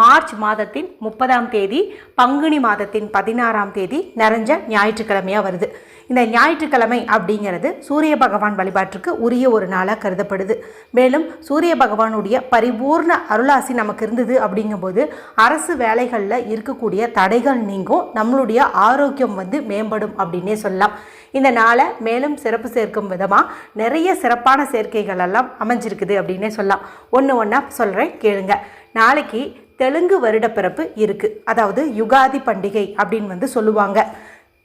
March மாதத்தின் முப்பதாம் தேதி பங்குனி மாதத்தின் பதினாறாம் தேதி நிறைஞ்ச ஞாயிற்றுக்கிழமையாக வருது. இந்த ஞாயிற்றுக்கிழமை அப்படிங்கிறது சூரிய பகவான் வழிபாட்டுக்கு உரிய ஒரு நாளாக கருதப்படுது. மேலும் சூரிய பகவானுடைய பரிபூர்ண அருளாசி நமக்கு இருந்தது அப்படிங்கும்போது அரசு வேலைகளில் இருக்கக்கூடிய தடைகள் நீங்கும் நம்மளுடைய ஆரோக்கியம் வந்து மேம்படும் அப்படின்னே சொல்லலாம். இந்த நாளை மேலும் சிறப்பு சேர்க்கும் விதமாக நிறைய சிறப்பான சேர்க்கைகள் எல்லாம் அமைஞ்சிருக்குது அப்படின்னே சொல்லலாம். ஒன்று ஒன்றா சொல்கிறேன் கேளுங்க. நாளைக்கு தெலுங்கு வருடப்பிறப்பு இருக்குது அதாவது யுகாதி பண்டிகை அப்படின்னு வந்து சொல்லுவாங்க.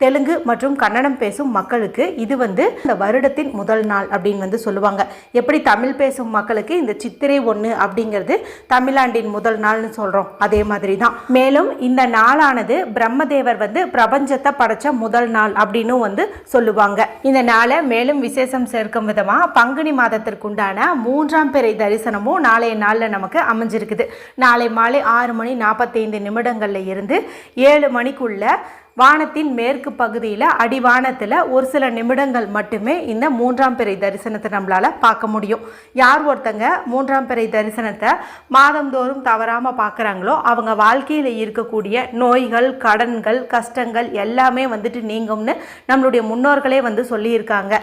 தெலுங்கு மற்றும் கன்னடம் பேசும் மக்களுக்கு இது வந்து இந்த வருடத்தின் முதல் நாள் அப்படின்னு வந்து சொல்லுவாங்க. எப்படி தமிழ் பேசும் மக்களுக்கு இந்த சித்திரை ஒன்று அப்படிங்கிறது தமிழாண்டின் முதல் நாள்னு சொல்கிறோம் அதே மாதிரி தான் மேலும் இந்த நாளானது பிரம்மதேவர் வந்து பிரபஞ்சத்தை படைச்ச முதல் நாள் அப்படின்னு வந்து சொல்லுவாங்க. இந்த நாளை மேலும் விசேஷம் சேர்க்கும் விதமாக பங்குனி மாதத்திற்குண்டான மூன்றாம் பிறை தரிசனமும் நாளைய நாளில் நமக்கு அமைஞ்சிருக்குது. நாளை மாலை ஆறு மணி நாற்பத்தைந்து நிமிடங்களில் இருந்து ஏழு மணிக்குள்ள வானத்தின் மேற்கு பகுதியில் அடிவானத்தில் ஒரு சில நிமிடங்கள் மட்டுமே இந்த மூன்றாம் பிறை தரிசனத்தை நம்மளால் பார்க்க முடியும். யார் ஒருத்தங்க மூன்றாம் பிறை தரிசனத்தை மாதந்தோறும் தவறாமல் பார்க்குறாங்களோ அவங்க வாழ்க்கையில் இருக்கக்கூடிய நோய்கள் கடன்கள் கஷ்டங்கள் எல்லாமே வந்துட்டு நீங்கும்னு நம்மளுடைய முன்னோர்களே வந்து சொல்லியிருக்காங்க.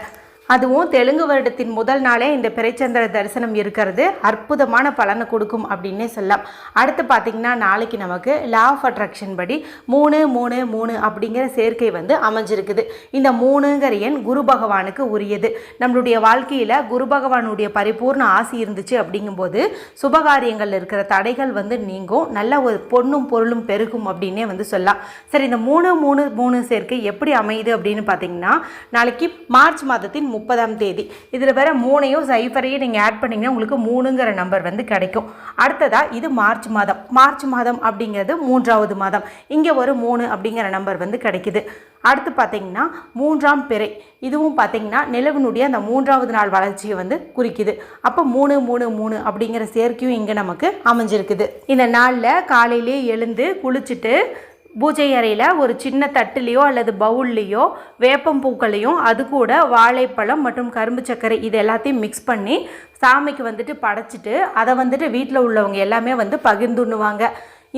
அதுவும் தெலுங்கு வருடத்தின் முதல் நாளே இந்த பிறைச்சந்திர தரிசனம் இருக்கிறது. அற்புதமான பலனை கொடுக்கும் அப்படின்னே சொல்லலாம். அடுத்து பார்த்திங்கன்னா நாளைக்கு நமக்கு லா ஆஃப் அட்ராக்ஷன் படி மூணு மூணு மூணு அப்படிங்கிற சேர்க்கை வந்து அமைஞ்சிருக்குது. இந்த மூணுங்கிற எண் குரு பகவானுக்கு உரியது. நம்மளுடைய வாழ்க்கையில் குரு பகவானுடைய பரிபூர்ண ஆசி இருந்துச்சு அப்படிங்கும்போது சுபகாரியங்களில் இருக்கிற தடைகள் வந்து நீங்கும். நல்ல ஒரு பொண்ணும் பொருளும் பெருகும் அப்படின்னே வந்து சொல்லலாம். சரி இந்த மூணு மூணு மூணு சேர்க்கை எப்படி அமையுது அப்படின்னு பார்த்தீங்கன்னா நாளைக்கு மார்ச் மாதத்தின் முப்பதாம் தேதி. இதில் வேறு மூணையும் சைஃபரையும் நீங்கள் ஆட் பண்ணிங்கன்னா உங்களுக்கு மூணுங்கிற நம்பர் வந்து கிடைக்கும். அடுத்ததாக இது மார்ச் மாதம். மார்ச் மாதம் அப்படிங்கிறது மூன்றாவது மாதம். இங்கே ஒரு மூணு அப்படிங்கிற நம்பர் வந்து கிடைக்குது. அடுத்து பார்த்தீங்கன்னா மூன்றாம் பிறை. இதுவும் பார்த்தீங்கன்னா நிலவினுடைய அந்த மூன்றாவது நாள் வளர்ச்சியை வந்து குறிக்குது. அப்போ மூணு மூணு மூணு அப்படிங்கிற சேர்க்கையும் இங்கே நமக்கு அமைஞ்சிருக்குது. இந்த நாளில் காலையிலே எழுந்து குளிச்சுட்டு பூஜை அறையில் ஒரு சின்ன தட்டுலேயோ அல்லது பவுல்லையோ வேப்பம் பூக்களையும் அது கூட வாழைப்பழம் மற்றும் கரும்பு சர்க்கரை இது எல்லாத்தையும் மிக்ஸ் பண்ணி சாமிக்கு வந்துட்டு படைச்சிட்டு அதை வந்துட்டு வீட்டில் உள்ளவங்க எல்லாமே வந்து பகிர்ந்துண்ணுவாங்க.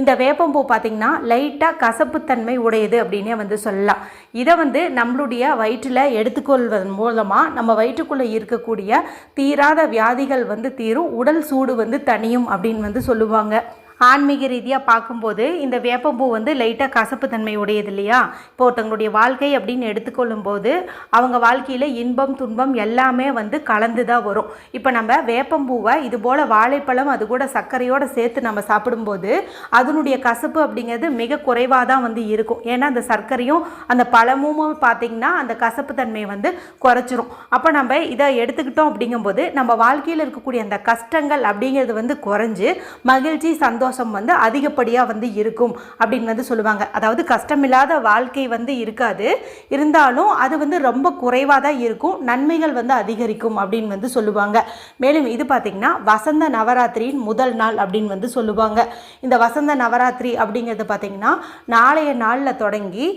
இந்த வேப்பம்பூ பார்த்திங்கன்னா லைட்டாக கசப்புத்தன்மை உடையது அப்படின்னே வந்து சொல்லலாம். இதை வந்து நம்மளுடைய வயிற்றில் எடுத்துக்கொள்வதன் மூலமாக நம்ம வயிற்றுக்குள்ளே இருக்கக்கூடிய தீராத வியாதிகள் வந்து தீரும் உடல் சூடு வந்து தணியும் அப்படின்னு வந்து சொல்லுவாங்க. ஆன்மீக ரீதியாக பார்க்கும்போது இந்த வேப்பம்பூ வந்து லைட்டாக கசப்பு தன்மை உடையது இல்லையா? இப்போ ஒருத்தங்களுடைய வாழ்க்கை அப்படின்னு எடுத்துக்கொள்ளும் போது அவங்க வாழ்க்கையில் இன்பம் துன்பம் எல்லாமே வந்து கலந்து தான் வரும். இப்போ நம்ம வேப்பம்பூவை இது போல் வாழைப்பழம் அது கூட சர்க்கரையோடு சேர்த்து நம்ம சாப்பிடும்போது அதனுடைய கசப்பு அப்படிங்கிறது மிக குறைவாக தான் வந்து இருக்கும். ஏன்னா அந்த சர்க்கரையும் அந்த பழமும் பார்த்திங்கன்னா அந்த கசப்பு தன்மையை வந்து குறைச்சிரும். அப்போ நம்ம இதை எடுத்துக்கிட்டோம் அப்படிங்கும்போது நம்ம வாழ்க்கையில் இருக்கக்கூடிய அந்த கஷ்டங்கள் அப்படிங்கிறது வந்து குறைஞ்சு மகிழ்ச்சி சந்தோஷம் சந்தோஷம் வந்து அதிகப்படியாக வந்து இருக்கும் அப்படின்னு வந்து சொல்லுவாங்க. அதாவது கஷ்டமில்லாத வாழ்க்கை வந்து இருக்காது. இருந்தாலும் அது வந்து ரொம்ப குறைவாக தான் இருக்கும். நன்மைகள் வந்து அதிகரிக்கும் அப்படின்னு வந்து சொல்லுவாங்க. மேலும் இது பார்த்திங்கன்னா வசந்த நவராத்திரியின் முதல் நாள் அப்படின்னு வந்து சொல்லுவாங்க. இந்த வசந்த நவராத்திரி அப்படிங்கிறது பார்த்திங்கன்னா நாளைய நாளில் தொடங்கி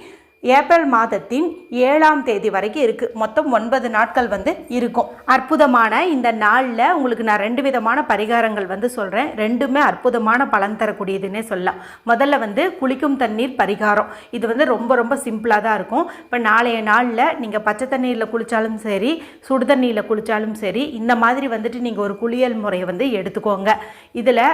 ஏப்ரல் மாதத்தின் ஏழாம் தேதி வரைக்கும் இருக்குது மொத்தம் ஒன்பது நாட்கள் வந்து இருக்கும். அற்புதமான இந்த நாளில் உங்களுக்கு நான் ரெண்டு விதமான பரிகாரங்கள் வந்து சொல்கிறேன் ரெண்டுமே அற்புதமான பலன் தரக்கூடியதுன்னே சொல்லலாம். முதல்ல வந்து குளிக்கும் தண்ணீர் பரிகாரம். இது வந்து ரொம்ப ரொம்ப சிம்பிளாக தான் இருக்கும். இப்போ நாளைய நாளில் நீங்கள் பச்சை தண்ணீரில் குளித்தாலும் சரி சுடு தண்ணியில் குளித்தாலும் சரி இந்த மாதிரி வந்துட்டு நீங்கள் ஒரு குளியல் முறையை வந்து எடுத்துக்கோங்க. இதில்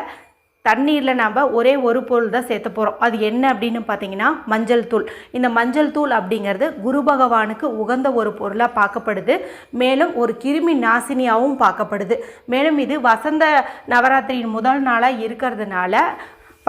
தண்ணீரில் நாம் ஒரே ஒரு பொருள் தான் சேர்த்த போகிறோம் அது என்ன அப்படின்னு பார்த்தீங்கன்னா மஞ்சள் தூள். இந்த மஞ்சள் தூள் அப்படிங்கிறது குரு பகவானுக்கு உகந்த ஒரு பொருளாக பார்க்கப்படுது. மேலும் ஒரு கிருமி நாசினியாகவும் பார்க்கப்படுது. மேலும் இது வசந்த நவராத்திரியின் முதல் நாளாக இருக்கிறதுனால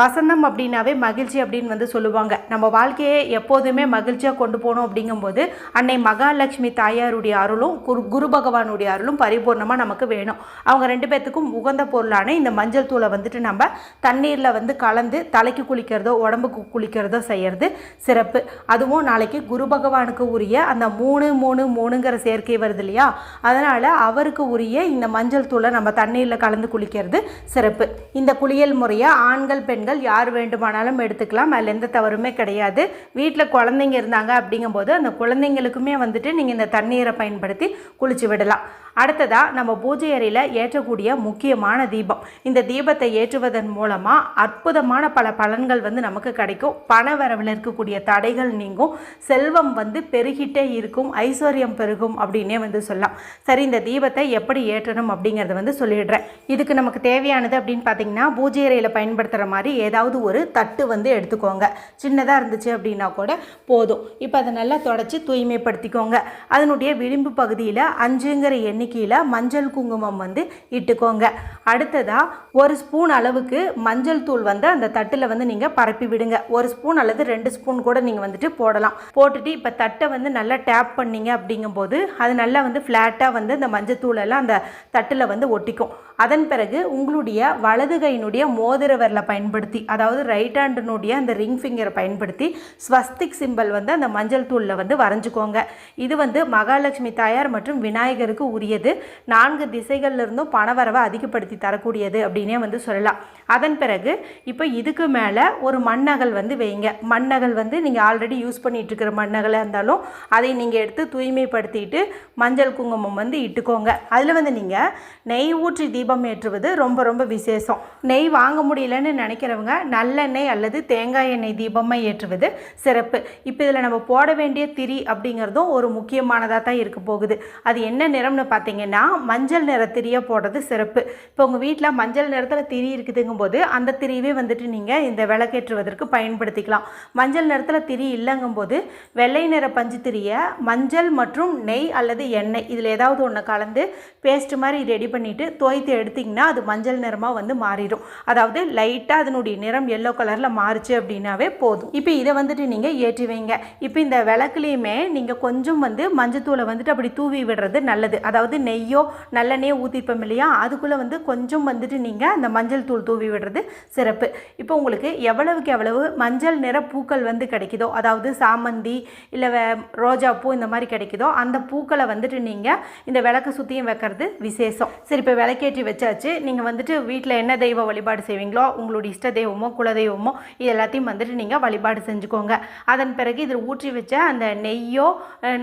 வசந்தம் அப்படின்னாவே மகிழ்ச்சி அப்படின்னு வந்து சொல்லுவாங்க. நம்ம வாழ்க்கையை எப்போதுமே மகிழ்ச்சியாக கொண்டு போகணும் அப்படிங்கும்போது அன்னை மகாலட்சுமி தாயாருடைய அருளும் குரு குரு பகவானுடைய அருளும் பரிபூர்ணமாக நமக்கு வேணும். அவங்க ரெண்டு பேர்த்துக்கும் உகந்த பொருளான இந்த மஞ்சள் தூளை வந்துட்டு நம்ம தண்ணீரில் வந்து கலந்து தலைக்கு குளிக்கிறதோ உடம்புக்கு குளிக்கிறதோ செய்கிறது சிறப்பு. அதுவும் நாளைக்கு குரு பகவானுக்கு உரிய அந்த மூணு மூணு மூணுங்கிற சேர்க்கை வருது இல்லையா? அதனால் அவருக்கு உரிய இந்த மஞ்சள் தூளை நம்ம தண்ணீரில் கலந்து குளிக்கிறது சிறப்பு. இந்த குளியல் முறையை ஆண்கள் பெண்கள் யார் வேண்டுமானாலும் எடுத்துக்கலாம். அதில் எந்த தவறுமே கிடையாது. வீட்டில் குழந்தைங்க இருந்தாங்க அப்படிங்கும்போது அந்த குழந்தைங்களுக்குமே வந்துட்டு நீங்கள் இந்த தண்ணீரை பயன்படுத்தி குளிச்சு விடலாம். அடுத்ததாக நம்ம பூஜை அறையில் ஏற்றக்கூடிய முக்கியமான தீபம். இந்த தீபத்தை ஏற்றுவதன் மூலமாக அற்புதமான பல பலன்கள் வந்து நமக்கு கிடைக்கும். பண வரவில் இருக்கக்கூடிய தடைகள் நீங்கும். செல்வம் வந்து பெருகிட்டே இருக்கும். ஐஸ்வர்யம் பெருகும் அப்படின்னே வந்து சொல்லலாம். சரி இந்த தீபத்தை எப்படி ஏற்றணும் அப்படிங்கிறத வந்து சொல்லிடுறேன். இதுக்கு நமக்கு தேவையானது அப்படின்னு பார்த்தீங்கன்னா பூஜை அறையில் பயன்படுத்துகிற மாதிரி ஏதாவது ஒரு தட்டு வந்து எடுத்துக்கோங்க. சின்னதாக இருந்துச்சு அப்படின்னா கூட போதும். இப்போ அதை நல்லா தொடச்சி தூய்மைப்படுத்திக்கோங்க. அதனுடைய விளிம்பு பகுதியில் அஞ்சுங்கிற எண்ணிக்கையில் மஞ்சள் குங்குமம் வந்து இட்டுக்கோங்க. அடுத்ததாக ஒரு ஸ்பூன் அளவுக்கு மஞ்சள் தூள் வந்து அந்த தட்டில் வந்து நீங்கள் பரப்பி விடுங்க. ஒரு ஸ்பூன் அல்லது ரெண்டு ஸ்பூன் கூட நீங்கள் வந்துட்டு போடலாம். போட்டுட்டு இப்போ தட்டை வந்து நல்லா டேப் பண்ணீங்க அப்படிங்கும்போது அது நல்லா வந்து ஃப்ளாட்டாக வந்து அந்த மஞ்சள் தூள் எல்லாம் அந்த தட்டில் வந்து ஒட்டிக்கும். அதன் பிறகு உங்களுடைய வலது கையினுடைய மோதிர விரலை பயன்படுத்தி அதாவது ரைட் ஹேண்டினுடைய அந்த ரிங் ஃபிங்கரை பயன்படுத்தி ஸ்வஸ்திக் சிம்பல் வந்து அந்த மஞ்சள் தூளில் வந்து வரைஞ்சிக்கோங்க. இது வந்து மகாலட்சுமி தாயார் மற்றும் விநாயகருக்கு உரியது. நான்கு திசைகள்லேருந்தும் பணவரவை அதிகப்படுத்தி தரக்கூடியது அப்படின்னே வந்து சொல்லலாம். அதன் பிறகு இப்போ இதுக்கு மேலே ஒரு மண்ணகல் வந்து வைங்க. மண்ணகல் வந்து நீங்கள் ஆல்ரெடி யூஸ் பண்ணிட்டு இருக்கிற மண்ணகலாக இருந்தாலும் அதை நீங்கள் எடுத்து தூய்மைப்படுத்திட்டு மஞ்சள் குங்குமம் வந்து இட்டுக்கோங்க. அதில் வந்து நீங்கள் நெய் ஊற்றி தீபம் தீபம் ஏற்றுவது ரொம்ப ரொம்ப விசேஷம். நெய் வாங்க முடியலன்னு நினைக்கிறவங்க நல்லெண்ணெய் அல்லது தேங்காய் எண்ணெய் தீபமாக ஏற்றுவது சிறப்பு. இப்போ இதில் நம்ம போட வேண்டிய திரி அப்படிங்கிறதும் ஒரு முக்கியமானதாக தான் இருக்க போகுது. அது என்ன நிறம்னு பார்த்தீங்கன்னா மஞ்சள் நிற திரியை போடுறது சிறப்பு. இப்போ உங்கள் வீட்டில் மஞ்சள் நிறத்தில் திரி இருக்குதுங்கும்போது அந்த திரியவே வந்துட்டு நீங்கள் இந்த விளக்கேற்றுவதற்கு பயன்படுத்திக்கலாம். மஞ்சள் நிறத்தில் திரி இல்லைங்கும்போது வெள்ளை நிற பஞ்சு திரியை மஞ்சள் மற்றும் நெய் அல்லது எண்ணெய் இதில் ஏதாவது ஒன்று கலந்து பேஸ்ட் மாதிரி ரெடி பண்ணிவிட்டு தோய்த்து எடுத்திங்கன்னா அது மஞ்சள் நிறமாக வந்து மாறிடும். அதாவது லைட்டாக அதனுடைய நிறம் எல்லோ கலரில் மாறுச்சு அப்படின்னாவே போதும். இப்போ இதை வந்துட்டு நீங்கள் ஏற்றி வைங்க. இப்போ இந்த விளக்குலேயுமே நீங்கள் கொஞ்சம் வந்து மஞ்சத்தூளை வந்துட்டு அப்படி தூவி விடுறது நல்லது. அதாவது நெய்யோ நல்லெண்ணெயோ ஊற்றிப்போம் இல்லையா? அதுக்குள்ளே வந்து கொஞ்சம் வந்துட்டு நீங்கள் அந்த மஞ்சள் தூள் தூவி விடுறது சிறப்பு. இப்போ உங்களுக்கு எவ்வளவுக்கு எவ்வளவு மஞ்சள் நிற பூக்கள் வந்து கிடைக்குதோ அதாவது சாமந்தி இல்லை வே- ரோஜா பூ இந்த மாதிரி கிடைக்குதோ அந்த பூக்களை வந்துட்டு நீங்கள் இந்த விளக்கு சுற்றியும் வைக்கிறது விசேஷம். சரி இப்போ விளக்கேற்றி வச்சாச்சு. நீங்கள் வந்துட்டு வீட்டில் என்ன தெய்வ வழிபாடு செய்வீங்களோ உங்களுடைய இஷ்ட தெய்வமோ குலதெய்வமோ இது எல்லாத்தையும் வந்துட்டு நீங்கள் வழிபாடு செஞ்சுக்கோங்க. அதன் பிறகு இதில் ஊற்றி வச்ச அந்த நெய்யோ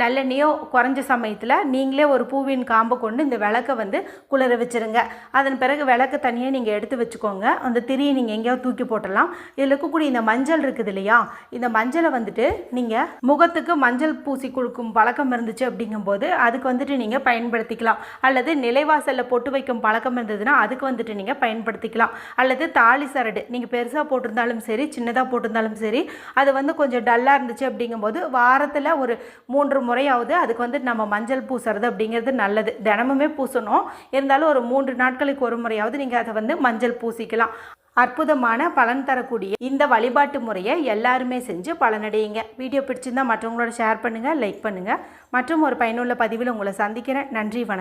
நல்லெண்ணெயோ குறைஞ்ச சமயத்தில் நீங்களே ஒரு பூவின் காம்பை கொண்டு இந்த விளக்கை வந்து குளிர வச்சுருங்க. அதன் பிறகு விளக்கு தனியாக நீங்கள் எடுத்து வச்சுக்கோங்க. அந்த திரியை நீங்கள் எங்கேயாவது தூக்கி போட்டலாம் இதில் இருக்கக்கூடிய இந்த மஞ்சள் இருக்குது இல்லையா இந்த மஞ்சளை வந்துட்டு நீங்கள் முகத்துக்கு மஞ்சள் பூசி கொடுக்கும் பழக்கம் இருந்துச்சு அப்படிங்கும்போது அதுக்கு வந்துட்டு நீங்கள் பயன்படுத்திக்கலாம். அல்லது நிலைவாசலில் பொட்டு வைக்கும் பழக்கம் இருந்ததுன்னா அதுக்கு வந்துட்டு நீங்கள் பயன்படுத்திக்கலாம். அல்லது தாலி சரடு நீங்கள் பெருசாக போட்டிருந்தாலும் சரி சின்னதாக போட்டிருந்தாலும் சரி அது வந்து கொஞ்சம் டல்லாக இருந்துச்சு அப்படிங்கும்போது வாரத்தில் ஒரு மூன்று முறையாவது அதுக்கு வந்து நம்ம மஞ்சள் பூசுறது அப்படிங்கிறது நல்லது. தினமுமே பூசணும். இருந்தாலும் ஒரு மூன்று நாட்களுக்கு ஒரு முறையாவது நீங்கள் அதை வந்து மஞ்சள் பூசிக்கலாம். அற்புதமான பலன் தரக்கூடிய இந்த வழிபாட்டு முறையை எல்லாருமே செஞ்சு பலனடையுங்க. வீடியோ பிடிச்சிருந்தா மற்றவங்களோட ஷேர் பண்ணுங்கள் லைக் பண்ணுங்கள் மற்றும் ஒரு பயனுள்ள பதிவில் உங்களை சந்திக்கிறேன். நன்றி வணக்கம்.